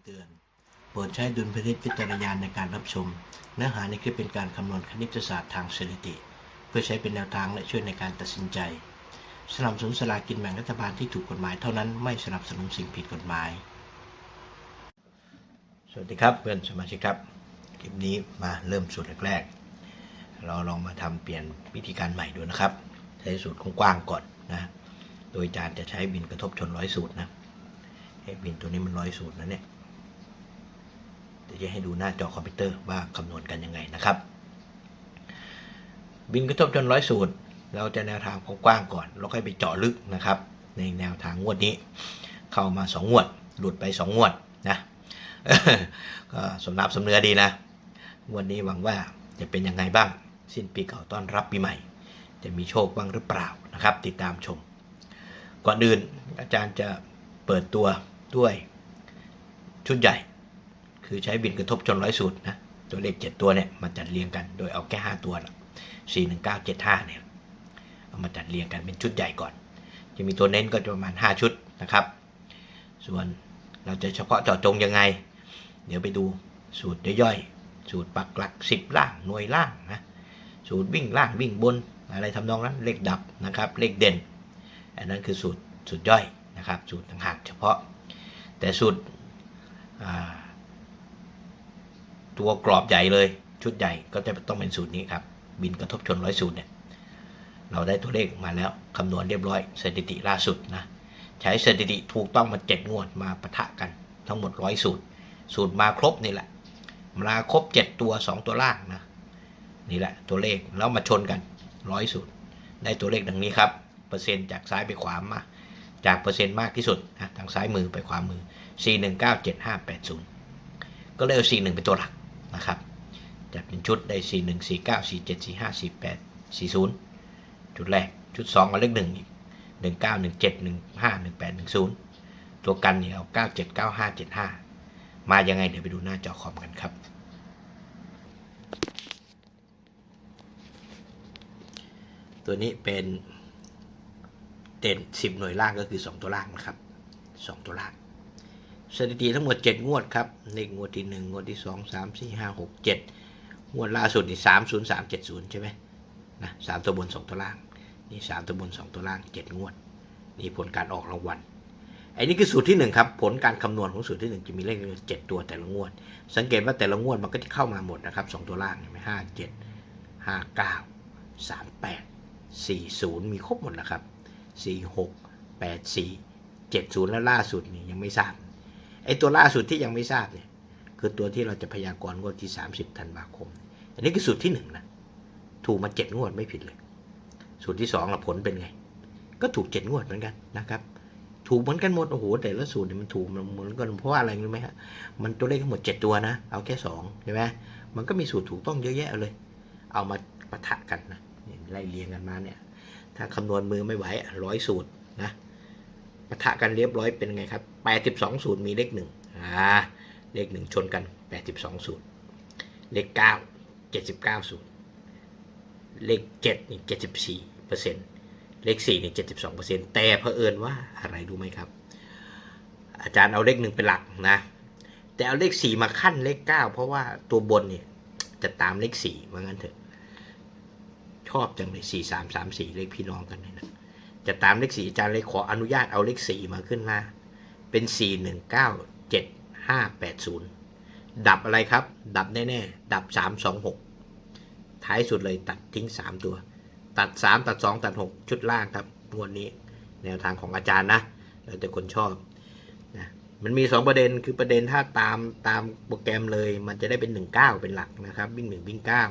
ำเตือน โปรดใช้ดุลพินิจวิจารณาในการรับชม เนื้อหาในคลิปเป็นการคำนวณคณิตศาสตร์ทางสถิติ เพื่อใช้เป็นแนวทางและช่วยในการตัดสินใจ สนับสนุนสลากินแบ่งรัฐบาลที่ถูกกฎหมายเท่านั้นไม่สนับสนุนสิ่งผิดกฎหมาย สวัสดีครับเพื่อนสมาชิกครับ คลิปนี้มาเริ่มสูตรแรกๆ เราลองมาทำเปลี่ยนวิธีการใหม่ดูนะครับ ใช้สูตรกว้างๆก่อนนะโดยอาจารย์จะใช้บินกระทบชนร้อยสูตรนะไอ้บินตัวนี้มันร้อยสูตรนะเนี่ย จะให้ดูหน้าจอคอมพิวเตอร์ว่าคำนวณกันยังไงนะครับ บินกระทบชนร้อยสูตร เราจะแนวทางกว้างก่อน แล้วค่อยไปเจาะลึกนะครับ ในแนวทางงวดนี้ เข้ามาสองงวด หลุดไปสองงวดนะก็สมนับสมเนื้อดีนะงวดนี้หวังว่าจะเป็นยังไงบ้าง สิ้นปีเก่าต้อนรับปีใหม่ จะมีโชคบ้างหรือเปล่านะครับ ติดตามชม ก่อนอื่นอาจารย์จะเปิดตัวด้วยชุดใหญ่ คือใช้บินกระทบจนร้อยสูตรนะตัวเลข 7 ตัวเนี่ยมาจัดเรียงกันโดยเอาแค่ 5 ตัวละ4 1 9 7 5เนี่ยเอามาจัดเรียงกันเป็นชุดใหญ่ก่อน จะมีตัวเน้นก็จะประมาณ 5 ชุดนะครับ ส่วนเราจะเฉพาะเจาะจงยังไง เดี๋ยวไปดูสูตรย่อยๆสูตรปักหลัก 10 ล่างหน่วยล่างนะสูตรวิ่งล่างวิ่งบนอะไรทำนองนั้นเลขดับนะครับเลขเด่น อันนั้นคือสูตรสูตรย่อยนะครับสูตรต่างหากเฉพาะ แต่สูตรอ่า ตัวกรอบใหญ่เลยชุดใหญ่ก็จะต้องเป็นสูตรนี้ครับ บินกระทบชนร้อยสูตรเนี่ยเราได้ตัวเลขมาแล้วคำนวณเรียบร้อยสถิติล่าสุดนะใช้สถิติถูกต้องมาเจ็ดงวดมาปะทะกัน ทั้งหมดร้อยสูตร สูตรมาครบนี่แหละมาครบเจ็ดตัวสองตัวล่างนะนี่แหละตัวเลขแล้วมาชนกันร้อยสูตรได้ตัวเลขดังนี้ครับ เปอร์เซ็นต์จากซ้ายไปขวามาจากเปอร์เซ็นต์มากที่สุดนะทางซ้ายมือไปขวามือ 4197580 ก็เลยเอา 41 เป็นตัวหลัก นะครับจัดเป็นชุดได้ 414947454840 ชุดแรก ชุด2เอาเลข1อีก1917151810 ตัวกันเนี่ยเอา 979575 มายังไงเดี๋ยวไปดูหน้าจอคอมกันครับ ตัวนี้เป็นเด่น 10 หน่วยล่างก็คือ 2 ตัวล่างนะครับ 2 ตัวล่าง สถิติทั้งหมด 7 งวดครับเลขงวดที่ 1 งวดที่ 2 3 4 5 6 7 งวดล่าสุดนี่ 3 0 3 7 0 ใช่ไหมนะสามตัวบน 2 ตัวล่าง นี่ 3 ตัวบน 2 ตัวล่าง 7 งวด นี่ผลการออกรางวัลไอ้นี่คือสูตรที่ 1 ครับ ผลการคำนวณของสูตรที่ 1 จะมีเลขเจ็ดตัวแต่ละงวด สังเกตว่าแต่ละงวดมันก็จะเข้ามาหมดนะครับ2ตัวล่างเห็นไหมห้าเจ็ดห้าเก้าสามแปดสี่ศูนย์มีครบหมดแล้วครับสี่หกแปดสี่เจ็ดศูนย์แล้วล่าสุดนี่ยังไม่ทราบ ไอ้ตัวล่าสุดที่ยังไม่ทราบเนี่ยคือตัวที่เราจะพยากรณ์งวดที่ 30ธันวาคม อันนี้คือสูตรที่หนึ่งนะถูกมาเจ็ดงวดไม่ผิดเลย สูตรที่สองละผลเป็นไง ก็ถูกเจ็ดงวดเหมือนกันนะครับถูกเหมือนกันหมดโอ้โหแต่ละสูตรเนี่ยมันถูกเหมือนกันเพราะว่าอะไรรู้ไหมฮะมันตัวเลขทั้งหมดเจ็ดตัวนะ เอาแค่สองใช่ไหมมันก็มีสูตรถูกต้องเยอะแยะเลย เอามาปะทะกันนะไล่เรียงกันมาเนี่ย ถ้าคำนวณมือไม่ไหวร้อยสูตรนะ ปะทะกันเรียบร้อยเป็นไงครับแปดสิบสองสูตรมีเลขหนึ่งอ่าเลขหนึ่งชนกันแปดสิบสองสูตรเลขเก้าเจ็ดสิบเก้าสูตรเลขเจ็ดนี่เจ็ดสิบสี่เปอร์เซ็นต์เลขสี่นี่เจ็ดสิบสองเปอร์เซ็นต์แต่เผอิญว่าอะไรรู้ไหมครับ อาจารย์เอาเลขหนึ่งเป็นหลักนะ แต่เอาเลขสี่มาขั้นเลขเก้าเพราะว่าตัวบนเนี่ยจะตามเลขสี่ว่างั้นเถอะ ชอบจังเลยสี่สามสามสี่เลขพี่น้องกันเลยนะ จะตามเลขสี่อาจารย์เลยขออนุญาตเอาเลขสี่มาขึ้นมา เป็นสี่หนึ่งเก้าเจ็ดห้าแปดศูนย์ดับอะไรครับ ดับแน่ๆ ดับสามสองหกท้ายสุดเลยตัดทิ้งสามตัว ตัดสามตัดสองตัดหกชุดล่างครับงวดนี้แนวทางของอาจารย์นะแล้วแต่คนชอบนะมันมีสองประเด็นคือประเด็นถ้าตามตามโปรแกรมเลย มันจะได้เป็นหนึ่งเก้าเป็นหลักนะครับ วิ่งหนึ่งวิ่งเก้า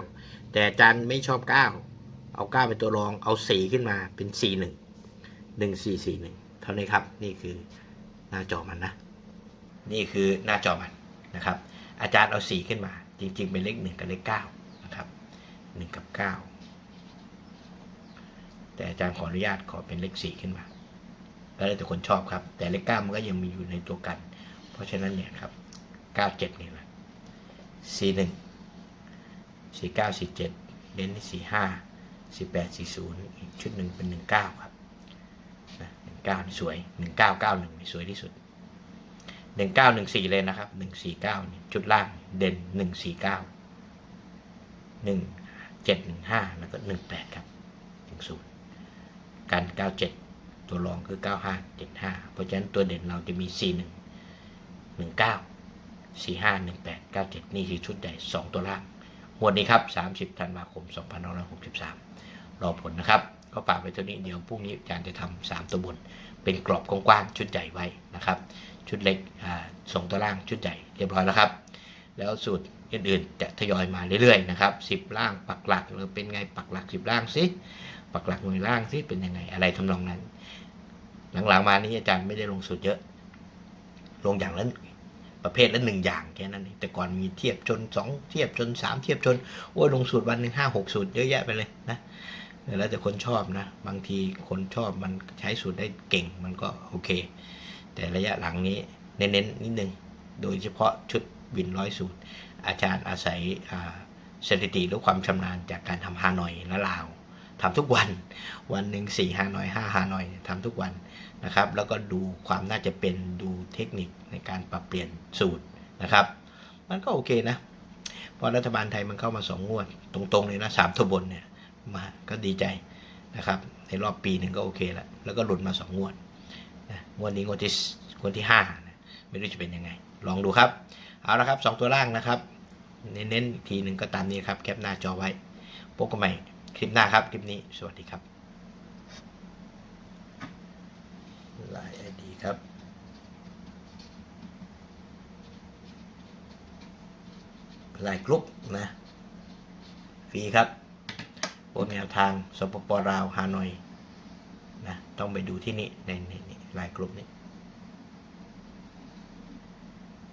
แต่อาจารย์ไม่ชอบเก้าเอาเก้าเป็นตัวรองเอาสี่ขึ้นมาเป็นสี่ห นึ่งหนึ่งสี่สี่หนึ่งเท่านี้ครับ นี่คือหน้าจอมันนะ นี่คือหน้าจอมันนะครับ อาจารย์เอาสี่ขึ้นมา จริง ๆ เป็นเลขหนึ่งกับเลขเก้านะครับหนึ่งกับเก้าแต่อาจารย์ขออนุญาตขอเป็นเลขสี่ขึ้นมา แล้วแต่คนชอบครับ แต่เลขเก้ามันก็ยังมีอยู่ในตัวกัน เพราะฉะนั้นเนี่ยครับเก้าเจ็ดนี่แหละสี่หนึ่งสี่เก้าสี่เจ็ดเน้นที่สี่ห้าสิบแปดสี่ศูนย์อีกชุดหนึ่งเป็นหนึ่งเก้าครับ หนึ่งเก้าสวยหนึ่งเก้าเก้าหนึ่งสวยที่สุดหนึ่งเก้าหนึ่งสี่เลยนะครับหนึ่งสี่เก้าชุดล่างเด่นหนึ่งสี่เก้าหนึ่งเจ็ดหนึ่งห้าแล้วก็หนึ่งแปดครับถึงศูนย์การเก้าเจ็ดตัวรองคือเก้าห้าเจ็ดห้าเพราะฉะนั้นตัวเด่นเราจะมีสี่หนึ่งหนึ่งเก้าสี่ห้าหนึ่งแปดเก้าเจ็ดนี่คือชุดใหญ่สองตัวล่างงวดนี้ครับสามสิบธันวาคมสองพันห้าร้อยหกสิบสามรอผลนะครับ ก็ฝากไปเท่านี้เดี๋ยวพรุ่งนี้อาจารย์จะทำสามตัวบน เป็นกรอบกว้างๆชุดใหญ่ไว้นะครับ ชุดเล็กส่งตัวล่างชุดใหญ่เรียบร้อยแล้วครับ แล้วสูตรอื่นๆจะทยอยมาเรื่อยๆนะครับสิบล่างปักหลักหรือเป็นไงปักหลักสิบล่างสิปักหลักหน่วยล่างสิเป็นยังไงอะไรทำนองนั้น หลังๆมานี้อาจารย์ไม่ได้ลงสูตรเยอะ ลงอย่างละประเภทละหนึ่งอย่างแค่นั้นเองแต่ก่อนมีเทียบจนสองเทียบจนสามเทียบจนโอ้ยลงสูตรวันหนึ่งห้าหกสูตรเยอะแยะไปเลยนะ แล้วแต่คนชอบนะ บางทีคนชอบมันใช้สูตรได้เก่งมันก็โอเค แต่ระยะหลังนี้เน้นๆนิดนึง โดยเฉพาะชุดวินร้อยสูตร อาจารย์อาศัยสถิติหรือความชำนาญจากการทำฮานอยและลาวทำทุกวัน วันหนึ่งสี่ฮานอยห้าฮานอยทำทุกวันนะครับ แล้วก็ดูความน่าจะเป็นดูเทคนิคในการปรับเปลี่ยนสูตรนะครับ มันก็โอเคนะ เพราะรัฐบาลไทยมันเข้ามาสองงวด ตรงๆเลยนะสามทบนเนี่ย มาก็ดีใจนะครับในรอบปีหนึ่งก็โอเคแล้ว แล้วก็หลุดมาสองงวดนะงวดนี้งวดที่งวดที่ห้านะไม่รู้จะเป็นยังไง ลองดูครับ เอาละครับสองตัวล่างนะครับเน้นๆอีกทีหนึ่งก็ตามนี้ครับแคปหน้าจอไว้พบกันใหม่คลิปหน้าครับ คลิปนี้สวัสดีครับไลน์ไอดีครับไลน์กรุ๊ปนะฟรีครับ บนแนวทางสปปลาวฮานอยนะต้องไปดูที่นี่ในในในไลน์กลุ่มนี้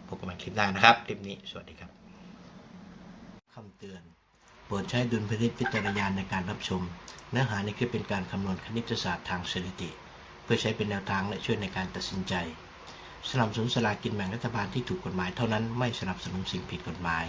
พบกันใหม่คลิปหน้านะครับ คลิปนี้สวัสดีครับคำเตือน โปรดใช้ดุลพินิจพิจารณาในการรับชม เนื้อหาในคลิปเป็นการคำนวณคณิตศาสตร์ทางสถิติ เพื่อใช้เป็นแนวทางและช่วยในการตัดสินใจ สนับสนุนสลากกินแบ่งรัฐบาลที่ถูกกฎหมายเท่านั้นไม่สนับสนุนสิ่งผิดกฎหมาย